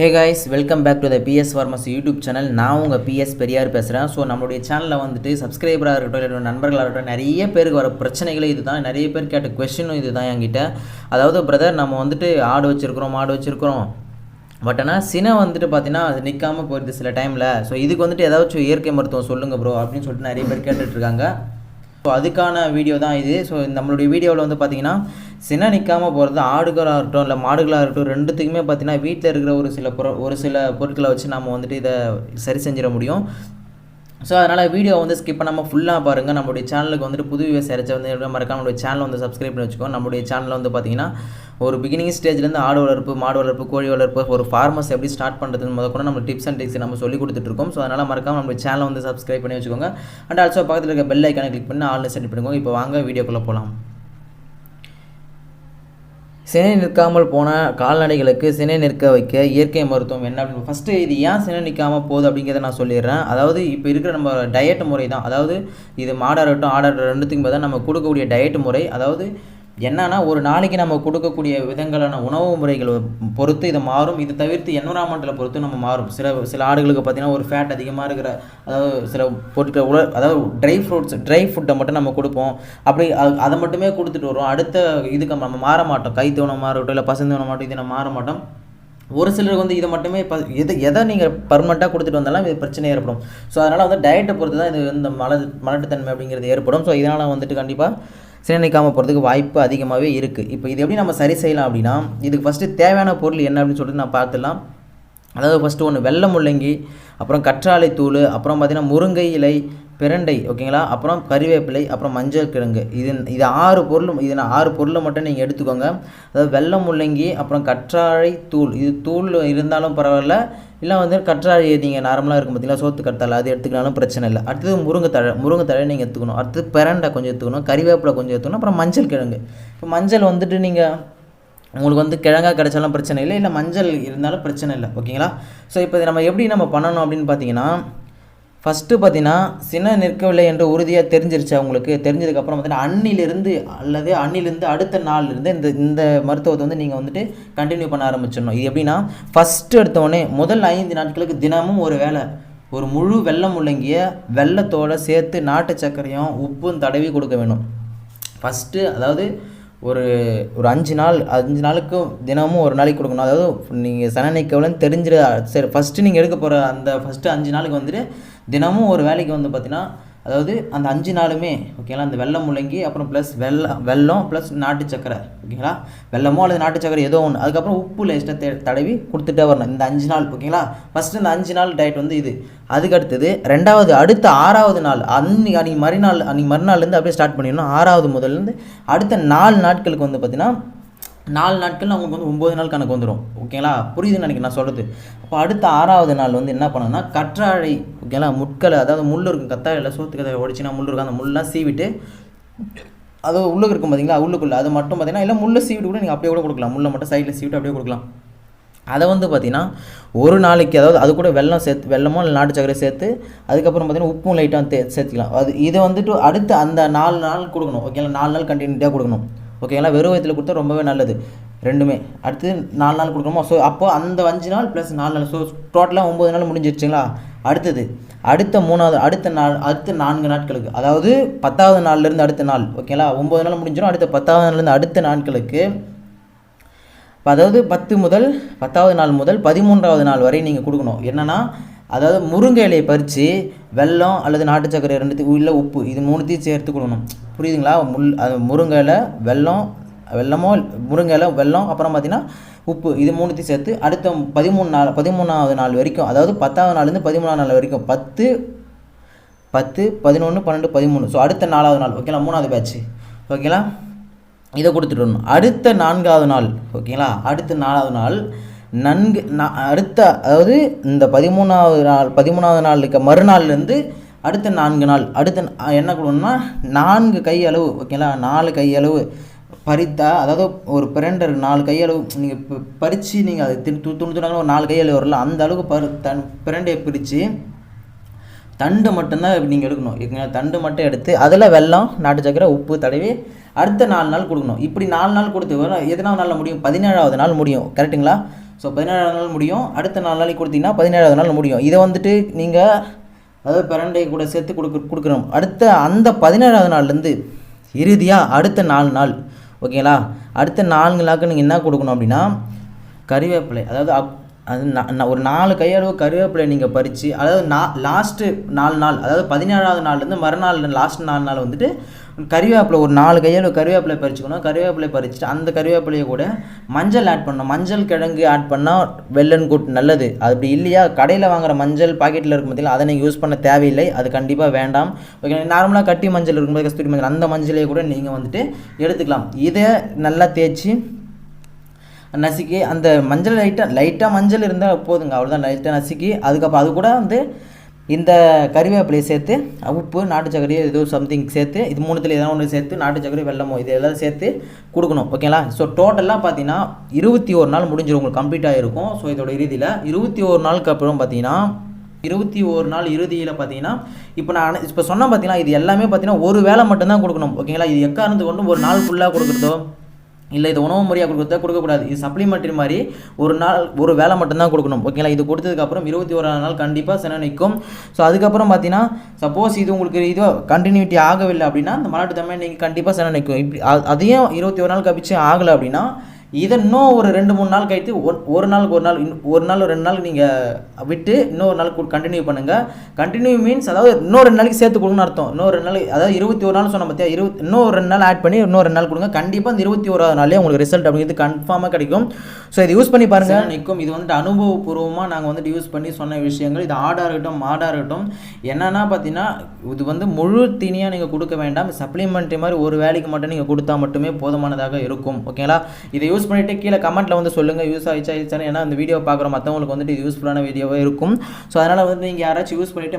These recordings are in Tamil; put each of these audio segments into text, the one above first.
Hey guys welcome back to the PS farmers YouTube channel நான் உங்கள் பிஎஸ் பெரியார் பேசுகிறேன் ஸோ நம்மளுடைய சேனலில் வந்துட்டு சப்ஸ்கிரைபராக இருக்கட்டும் இல்லை நண்பர்களாக இருக்கட்டும் நிறைய பேருக்கு வர பிரச்சனைகளும் இது தான் நிறைய பேர் கேட்ட கொஷினும் இது தான் என்கிட்ட. அதாவது பிரதர் நம்ம வந்துட்டு ஆடு வச்சுருக்குறோம் மாடு வச்சுருக்குறோம். பட் ஆனால் சினை வந்துட்டு பார்த்தீங்கன்னா அது நிற்காமல் போயிடுது சில டைமில் ஸோ இதுக்கு வந்துட்டு ஏதாச்சும் இயற்கை மருத்துவம் சொல்லுங்கள் ப்ரோ அப்படின்னு சொல்லிட்டு நிறைய பேர் கேட்டுட்ருக்காங்க ஸோ அதுக்கான வீடியோ தான் இது. ஸோ நம்மளுடைய வீடியோவில் வந்து பார்த்தீங்கன்னா சின நிற்காமல் போகிறது ஆடுகளாக இருக்கட்டும் இல்லை மாடுகளாக இருக்கட்டும் ரெண்டுத்துக்குமே பார்த்தீங்கன்னா வீட்டில் இருக்கிற ஒரு சில பொருள் ஒரு சில பொருட்களை வச்சு நம்ம வந்துட்டு இதை சரி செஞ்சிட முடியும். ஸோ அதனால் வீடியோ வந்து ஸ்கிப் பண்ணாமல் ஃபுல்லாக பாருங்கள் நம்மளுடைய சேனலுக்கு வந்துட்டு புது விவசாய வந்து மறக்காம நம்மளுடைய சேனலை வந்து சப்ஸ்கிரைப் பண்ணி வச்சுக்கோ நம்மளுடைய சேனலில் வந்து பார்த்தீங்கன்னா ஒரு பிகினிங் ஸ்டேஜ்லேருந்து ஆடு வளர்ப்பு மாடு வளர்ப்பு கோழி வளர்ப்பு ஒரு ஃபார்மர்ஸ் எப்படி ஸ்டார்ட் பண்ணுறதுன்னு முத கூட நம்ம டிப்ஸ் அண்ட் டிப்ஸ் நம்ம சொல்லி கொடுத்துட்ருக்கோம் ஸோ அதனால் மறக்காம நம்ம சேனலை வந்து சப்ஸ்கிரைப் பண்ணி வச்சுக்கோங்க. அண்ட் ஆல்சோ பக்கத்தில் இருக்க பெல் ஐக்கானை கிளிக் பண்ணி ஆன்லைன் செட் பண்ணிக்கோங்க இப்போ வாங்க வீடியோக்குள்ளே போகலாம் சினை நிற்காமல் போன கால்நடைகளுக்கு சினை நிற்க வைக்க இயற்கை மருத்துவம் என்ன அப்படின்னு ஃபஸ்ட்டு இது ஏன் சினை நிற்காமல் போகுது அப்படிங்கிறத நான் சொல்லிடுறேன். அதாவது இப்போ இருக்கிற நம்ம டயட் முறை தான். அதாவது இது மாடாகட்டும் ஆடாகட்டும் ரெண்டுத்துக்கும் பார்த்தா நம்ம கொடுக்கக்கூடிய டயட் முறை. அதாவது என்னன்னா ஒரு நாளைக்கு நம்ம கொடுக்கக்கூடிய விதங்களான உணவு முறைகளை பொறுத்து இதை மாறும். இது தவிர்த்து என்வரான்மெண்ட்டில் பொறுத்து நம்ம மாறும். சில சில ஆடுகளுக்கு பார்த்திங்கன்னா ஒரு ஃபேட் அதிகமாக இருக்கிற அதாவது சில பொருட்கள் உல அதாவது ட்ரை ஃப்ரூட்ஸ் ட்ரை ஃபுட்டை மட்டும் நம்ம கொடுப்போம். அப்படி அது- அதை மட்டுமே கொடுத்துட்டு வரும் அடுத்த இதுக்கு நம்ம மாற மாட்டோம். கை தீவனமாக இருக்கட்டும் இல்லை பசங்க மாட்டோம் இதை நம்ம மாற மாட்டோம். ஒரு சிலருக்கு வந்து இதை மட்டுமே இப்போ எது எதை நீங்கள் பர்மனெண்ட்டாக கொடுத்துட்டு வந்தாலும் இது பிரச்சனை ஏற்படும். ஸோ அதனால் வந்து டயட்டை பொறுத்து தான் இது இந்த மல மலட்டுத்தன்மை அப்படிங்கிறது ஏற்படும். ஸோ இதனால் வந்துட்டு கண்டிப்பாக சிறுநீக்காமல் போகிறதுக்கு வாய்ப்பு அதிகமாகவே இருக்குது இப்போ இது எப்படி நம்ம சரி செய்யலாம் அப்படின்னா இதுக்கு ஃபஸ்ட்டு தேவையான பொருள் என்ன அப்படின்னு சொல்லிட்டு நான் பார்த்துலாம் அதாவது ஃபஸ்ட்டு ஒன்று வெள்ளை முள்ளங்கி அப்புறம் கற்றாழை தூள் அப்புறம் பார்த்திங்கன்னா முருங்கை இலை பிரண்டை ஓகேங்களா அப்புறம் கறிவேப்பிலை அப்புறம் மஞ்சள் கிழங்கு. இது இது ஆறு பொருள் இது நான் ஆறு பொருளை மட்டும் நீங்கள் எடுத்துக்கோங்க. அதாவது வெள்ளை முள்ளங்கி அப்புறம் கற்றாழை தூள் இது தூள் இருந்தாலும் பரவாயில்ல இல்லை வந்து கற்றாழை நீங்கள் நார்மலாக இருக்கும் பார்த்தீங்களா சோத்து கற்றாழை அது எடுத்துக்கினாலும் பிரச்சனை இல்லை. அடுத்தது முருங்கைத்தழை முருங்கைத்தழை நீங்கள் எடுத்துக்கணும். அடுத்தது பிரண்டை கொஞ்சம் எடுத்துக்கணும். கறிவேப்பிலை கொஞ்சம் எடுத்துக்கணும். அப்புறம் மஞ்சள் கிழங்கு. இப்போ மஞ்சள் வந்துட்டு நீங்கள் உங்களுக்கு வந்து கிழங்கா கிடைச்சாலும் பிரச்சனை இல்லை இல்லை மஞ்சள் இருந்தாலும் பிரச்சனை இல்லை. ஓகேங்களா? ஸோ இப்போ நம்ம எப்படி நம்ம பண்ணணும் அப்படின்னு பார்த்தீங்கன்னா ஃபஸ்ட்டு பார்த்தீங்கன்னா சின்ன நிற்கவில்லை என்று உறுதியாக தெரிஞ்சிருச்சு அவங்களுக்கு. தெரிஞ்சதுக்கப்புறம் பார்த்தீங்கன்னா அன்னிலிருந்து அல்லது அன்னிலிருந்து அடுத்த நாள்லேருந்து இந்த இந்த மருத்துவத்தை வந்து நீங்கள் வந்துட்டு கண்டினியூ பண்ண ஆரம்பிச்சிடணும். இது எப்படின்னா ஃபஸ்ட்டு எடுத்தோடனே முதல் ஐந்து நாட்களுக்கு தினமும் ஒரு வேலை ஒரு முழு வெள்ளம் முள்ளங்கிய வெள்ளத்தோடு சேர்த்து நாட்டு சர்க்கரையும் உப்பும் தடவி கொடுக்க வேணும். ஃபஸ்ட்டு அதாவது ஒரு ஒரு அஞ்சு நாள் அஞ்சு நாளுக்கு தினமும் ஒரு நாளைக்கு கொடுக்கணும். அதாவது நீங்கள் சனநிக்கவலன்னு தெரிஞ்சிட சரி ஃபஸ்ட்டு நீங்கள் எடுக்க போகிற அந்த ஃபஸ்ட்டு அஞ்சு நாளுக்கு வந்துட்டு தினமும் ஒரு வேலைக்கு வந்து பார்த்தீங்கன்னா அதாவது அந்த அஞ்சு நாளுமே ஓகேங்களா அந்த வெள்ளம் முள்ளங்கி அப்புறம் ப்ளஸ் வெள்ளம் வெல்லம் ப்ளஸ் நாட்டு சக்கரை ஓகேங்களா வெள்ளமோ அல்லது நாட்டு சக்கரை ஏதோ ஒன்று அதுக்கப்புறம் உப்பு லேஸ்ட்டாக தடவி கொடுத்துட்டே வரணும். இந்த அஞ்சு நாள் ஓகேங்களா ஃபஸ்ட்டு இந்த அஞ்சு நாள் டயட் வந்து இது. அதுக்கு அடுத்தது ரெண்டாவது அடுத்த ஆறாவது நாள் அன்னி அன்னைக்கு மறுநாள் அன்றைக்கி மறுநாள்லேருந்து அப்படியே ஸ்டார்ட் பண்ணிடணும். ஆறாவது முதல்லேருந்து அடுத்த நாலு நாட்களுக்கு வந்து பார்த்தீங்கன்னா நாலு நாட்கள் அவங்களுக்கு வந்து ஒம்பது நாள் கணக்கு வந்துடும் ஓகேங்களா? புரியுதுன்னு நினைக்கிறேன் நான் சொல்கிறது அப்போ அடுத்த ஆறாவது நாள் வந்து என்ன பண்ணணும்னா கற்றாழை ஓகேங்களா முட்களை அதாவது முள் இருக்கும் கத்தாழையில் சோத்து கத்தாழை ஒடிச்சுன்னா முள் இருக்கும் அந்த முள்ளெலாம் சீவிட்டு அது உள்ளுக்கு இருக்கும் பார்த்தீங்களா உள்ளுக்குள்ளே. அது மட்டும் பார்த்தீங்கன்னா இல்லை முள்ளை சீவிட்டு கூட நீங்கள் அப்படியே கூட கொடுக்கலாம். முள்ளை மட்டும் சைடில் சீவிட்டு அப்படியே கொடுக்கலாம். அதை வந்து பார்த்தீங்கன்னா ஒரு நாளைக்கு அதாவது அது கூட வெல்லம் சேர்த்து வெள்ளமோ இல்லை நாட்டு சக்கரை சேர்த்து அதுக்கப்புறம் பார்த்தீங்கன்னா உப்பும் லைட்டாக சேர்த்துக்கலாம். அது இதை வந்துட்டு அடுத்து அந்த நாலு நாள் கொடுக்கணும். ஓகேங்களா? நாலு நாள் கண்டினியூட்டியாக கொடுக்கணும். ஓகேங்களா? வெறும் வயிற்றுல கொடுத்தா ரொம்பவே நல்லது. ரெண்டுமே. அடுத்து நாலு நாள் கொடுக்கணுமா? ஸோ அப்போ அந்த அஞ்சு நாள் ப்ளஸ் நாலு நாள். ஸோ டோட்டலாக ஒம்பது நாள் முடிஞ்சிருச்சுங்களா? அடுத்தது அடுத்த மூணாவது அடுத்த நாள் அடுத்த நான்கு நாட்களுக்கு அதாவது பத்தாவது நாள்லேருந்து அடுத்த நாள் ஓகேங்களா? ஒம்பது நாள் முடிஞ்சிடும் அடுத்த பத்தாவது நாள்லேருந்து அடுத்த நாட்களுக்கு அதாவது பத்து முதல் பத்தாவது நாள் முதல் பதிமூன்றாவது நாள் வரை நீங்கள் கொடுக்கணும். என்னென்னா அதாவது முருங்கை இலையை பறித்து வெல்லம் அல்லது நாட்டு சக்கரை ரெண்டுத்தையும் உள்ள உப்பு இது மூணுத்தையும் சேர்த்து கொடுக்கணும் புரியுதுங்களா? முள் அது முருங்கை இலை வெல்லம் வெல்லமோ முருங்கை இலை வெல்லம் அப்புறம் பார்த்தீங்கன்னா உப்பு இது மூணுத்தையும் சேர்த்து அடுத்த பதிமூணு நாள் பதிமூணாவது நாள் வரைக்கும் அதாவது பத்தாவது நாள்லேருந்து பதிமூணாவது நாள் வரைக்கும் பத்து பத்து பதினொன்று பன்னெண்டு பதிமூணு. ஸோ அடுத்த நாலாவது நாள் ஓகேங்களா மூணாவது பேட்ச் ஓகேங்களா இதை கொடுத்துட்டு வரணும். அடுத்த நான்காவது நாள் ஓகேங்களா அடுத்த நாலாவது நாள் நன்கு நான் அடுத்த அதாவது இந்த பதிமூணாவது நாள் பதிமூணாவது நாள் இருக்க மறுநாள்லேருந்து அடுத்த நான்கு நாள் அடுத்த என்ன கொடுக்கணும்னா நான்கு கை அளவு ஓகேங்களா? நாலு கை அளவு பறித்தா அதாவது ஒரு பிரண்டர் நாலு கையளவு நீங்கள் பறித்து நீங்கள் அதை திரு துணி துணி ஒரு நாலு கையளவு வரல அந்த அளவுக்கு பரு தன் பிரண்டையை பிரித்து தண்டு மட்டும்தான் நீங்கள் எடுக்கணும் ஓகேங்களா? தண்டு மட்டும் எடுத்து அதில் வெல்லம் நாட்டு சக்கரை உப்பு தடவி அடுத்த நாலு நாள் கொடுக்கணும். இப்படி நாலு நாள் கொடுத்து வரும் எத்தனாவது நாளில் முடியும்? பதினேழாவது நாள் முடியும் கரெக்ட்டுங்களா ஸோ பதினேழாவது நாள் முடியும். அடுத்த நாலு நாளைக்கு கொடுத்தீங்கன்னா பதினேழாவது நாள் முடியும். இதை வந்துட்டு நீங்கள் அதாவது பிறண்டை கூட சேர்த்து கொடுக்க கொடுக்குறோம் அடுத்த அந்த பதினேழாவது நாள்லேருந்து இறுதியாக அடுத்த நாலு நாள். ஓகேங்களா அடுத்த நாலு நாளுக்கு நீங்கள் என்ன கொடுக்கணும் அப்படின்னா கறிவேப்பிலை அதாவது அப் அது ஒரு நாலு கையளவு கருவேப்பிலை நீங்கள் பறித்து அதாவது நா லாஸ்ட்டு நாலு நாள் அதாவது பதினேழாவது நாள்லேருந்து மறுநாள் லாஸ்ட் நாலு நாள் வந்துட்டு கறிவேப்பிலை ஒரு நாலு கையில் கருவேப்பிலை பறிச்சுக்கணும். கருவேப்பிலை பறிச்சுட்டு அந்த கருவேப்பிலையை கூட மஞ்சள் ஆட் பண்ணணும். மஞ்சள் கிழங்கு ஆட் பண்ணால் வெள்ளன் கூட் நல்லது. அது அப்படி இல்லையா? கடையில் வாங்குற மஞ்சள் பாக்கெட்டில் இருக்கும் பார்த்தீங்களா அதை நீங்கள் யூஸ் பண்ண தேவையில்லை. அது கண்டிப்பாக வேண்டாம். ஓகே நார்மலாக கட்டி மஞ்சள் இருக்கும்போது கஸ்தூரி மஞ்சள் அந்த மஞ்சளையே கூட நீங்கள் வந்துட்டு எடுத்துக்கலாம். இதை நல்லா தேய்ச்சி நசுக்கி அந்த மஞ்சள் லைட்டாக லைட்டாக மஞ்சள் இருந்தால் போதுங்க. அவ்வளோதான் லைட்டாக நசுக்கி அதுக்கப்புறம் அது கூட வந்து இந்த கறிவேப்பிலையை சேர்த்து உப்பு நாட்டு சக்கரை ஏதோ சம்திங் சேர்த்து இது மூணுத்தில் ஏதாவது ஒன்று சேர்த்து நாட்டு சக்கரை வெள்ளமோ இது எல்லாம் சேர்த்து கொடுக்கணும். ஓகேங்களா ஸோ டோட்டலாக பார்த்தீங்கன்னா இருபத்தி ஒரு நாள் முடிஞ்சிடும் உங்களுக்கு கம்ப்ளீட் ஆகிருக்கும் ஸோ இதோட இறுதியில் இருபத்தி ஒரு நாளுக்கு அப்புறம் பார்த்தீங்கன்னா இருபத்தி ஒரு நாள் இறுதியில் பார்த்தீங்கன்னா இப்போ நான் இப்போ சொன்ன பார்த்தீங்கன்னா இது எல்லாமே பார்த்தீங்கன்னா ஒரு வேளை மட்டும்தான் கொடுக்கணும். ஓகேங்களா இது எக்காரணத்துக்கு கொண்டு ஒரு நாள் ஃபுல்லாக கொடுக்குறதோ இல்லை இது உணவு முறையாக கொடுக்குறதா கொடுக்கக்கூடாது. இது சப்ளிமெண்ட்ரி மாதிரி ஒரு நாள் ஒரு வேலை மட்டும்தான் கொடுக்கணும். ஓகேங்களா இது கொடுத்ததுக்கப்புறம் இருபத்தி ஓராம் நாள் கண்டிப்பாக சென நிற்கும். ஸோ அதுக்கப்புறம் பார்த்தீங்கன்னா சப்போஸ் இது உங்களுக்கு இது கண்டினியூட்டி ஆகவில்லை அப்படின்னா இந்த மலாட்டு தமிழ் நீங்கள் கண்டிப்பாக சென நிற்கும். இப்படி அதையும் இருபத்தி ஒரு நாள் கழிச்சு ஆகலை அப்படின்னா இதை இன்னும் ஒரு ரெண்டு மூணு நாள் கழித்து ஒரு ஒரு நாளுக்கு ஒரு நாள் ஒரு நாள் ரெண்டு நாள் நீங்கள் விட்டு இன்னொரு நாள் கண்டினியூ பண்ணுங்கள் கண்டினியூ மீன்ஸ் அதாவது இன்னொரு ரெண்டு நாளைக்கு சேர்த்து கொடுங்கன்னு அர்த்தம். இன்னொரு ரெண்டு நாள் அதாவது இருபத்தி ஒரு நாள் சொன்ன பார்த்தியா இருபத்தி இன்னொரு ரெண்டு நாள் ஆட் பண்ணி இன்னொரு ரெண்டு நாள் கொடுங்க. கண்டிப்பாக இந்த இருபத்தி ஓராவது நாளே உங்களுக்கு ரிசல்ட் அப்படிங்கிறது கன்ஃபார்மாக கிடைக்கும். ஸோ இது யூஸ் பண்ணி பாருங்கள் நிற்கும் இது வந்துட்டு அனுபவபூர்வமாக நாங்கள் வந்துட்டு யூஸ் பண்ணி சொன்ன விஷயங்கள். இது ஆடாக இருக்கட்டும் மாடாக இருக்கட்டும். என்னென்னா பார்த்தீங்கன்னா இது வந்து முழு தீனியாக நீங்கள் கொடுக்க வேண்டாம். சப்ளிமெண்ட்ரி மாதிரி ஒரு வேலைக்கு மட்டும் நீங்கள் கொடுத்தா மட்டுமே போதுமானதாக இருக்கும். ஓகேங்களா இதை யூஸ் யூஸ் பண்ணிவிட்டு கீழே கமெண்ட்டில் வந்து சொல்லுங்கள் யூஸ் ஆயிடுச்சா ஆயிடுச்சா ஏன்னா அந்த வீடியோ பார்க்குற மற்றவங்களுக்கு வந்துட்டு இது யூஸ்ஃபுல்லான வீடியோவாக இருக்கும். ஸோ அதனால் வந்து நீங்கள் யாராச்சும் யூஸ் பண்ணிவிட்டு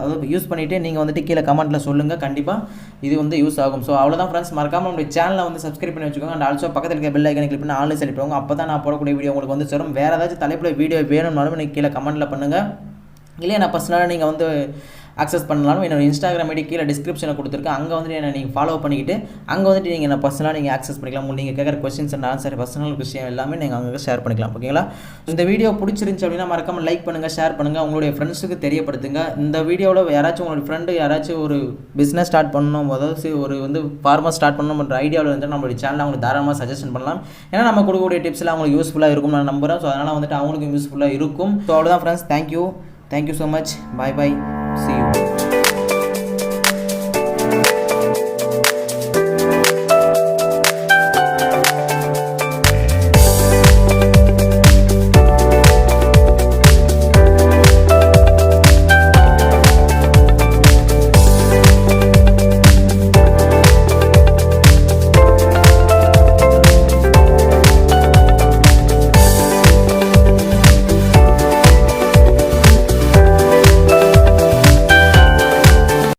அதாவது யூஸ் பண்ணிவிட்டு நீங்கள் வந்துட்டு கீழே கமெண்ட்டில் சொல்லுங்கள் கண்டிப்பாக இது வந்து யூஸ் ஆகும். ஸோ அவ்வளோதான் ஃப்ரெண்ட்ஸ் மறக்காமல் நம்மளுடைய சேனலை வந்து சப்ஸ்கிரைப் பண்ணி வச்சுக்கோங்க. அண்ட் ஆல்சோ பக்கத்தில் இருக்க பெல் ஐக்கனை கிளிக் பண்ணி ஆன்லைன் செலக்ட் அப்போ தான் நான் போடக்கூடிய வீடியோ உங்களுக்கு வந்து சேரும். வேறு ஏதாச்சும் தலைப்பில் வீடியோ வேணும்னாலும் நீங்கள் கீழே கமெண்ட்டில் பண்ணுங்கள் இல்லையா நான் பர்சனலாக நீங்கள் வந்து அக்சஸ் பண்ணலாலும் என்னோட இன்ஸ்டாகிராம் ஐடி கீழே டிஸ்கிரிப்ஷனில் கொடுத்துருக்கேன் அங்கே வந்துட்டு என்ன நீங்கள் ஃபாலோ பண்ணிக்கிட்டு அங்கே வந்துட்டு நீங்கள் என்ன பர்சனலாக நீங்கள் ஆக்சஸ் பண்ணிக்கலாம். நீங்கள் கேட்குற கொஸ்டின்ஸ் அண்ட் ஆன்சர் பர்சனல் விஷயம் எல்லாமே நீங்கள் அங்கே ஷேர் பண்ணிக்கலாம். ஓகேங்களா இந்த வீடியோ பிடிச்சிருந்துச்சு அப்படின்னா மறக்காமல் லைக் பண்ணுங்கள் ஷேர் பண்ணுங்கள் உங்களுடைய ஃப்ரெண்ட்ஸுக்கு தெரியப்படுத்துங்க. இந்த வீடியோவில் யாராச்சும் உங்களோட ஃப்ரெண்டு யாராச்சும் ஒரு பிஸ்னஸ் ஸ்டார்ட் பண்ணணும் அதாவது ஒரு வந்து ஃபார்மர் ஸ்டார்ட் பண்ணணும்ன்ற ஐடியாவில் இருந்தால் நம்மளுடைய சேனலை அவங்களுக்கு தாராளமாக சஜஷன் பண்ணலாம். ஏன்னா நம்ம கொடுக்கக்கூடிய டிப்ஸ்லாம் அவங்களுக்கு யூஸ்ஃபுல்லாக இருக்கும் நான் நம்புகிறேன் ஸோ அதனால் வந்துட்டு அவங்களுக்கும் யூஸ்ஃபுல்லாக இருக்கும். ஸோ அவ்வளோதான் friends thank you thank you so much bye bye see you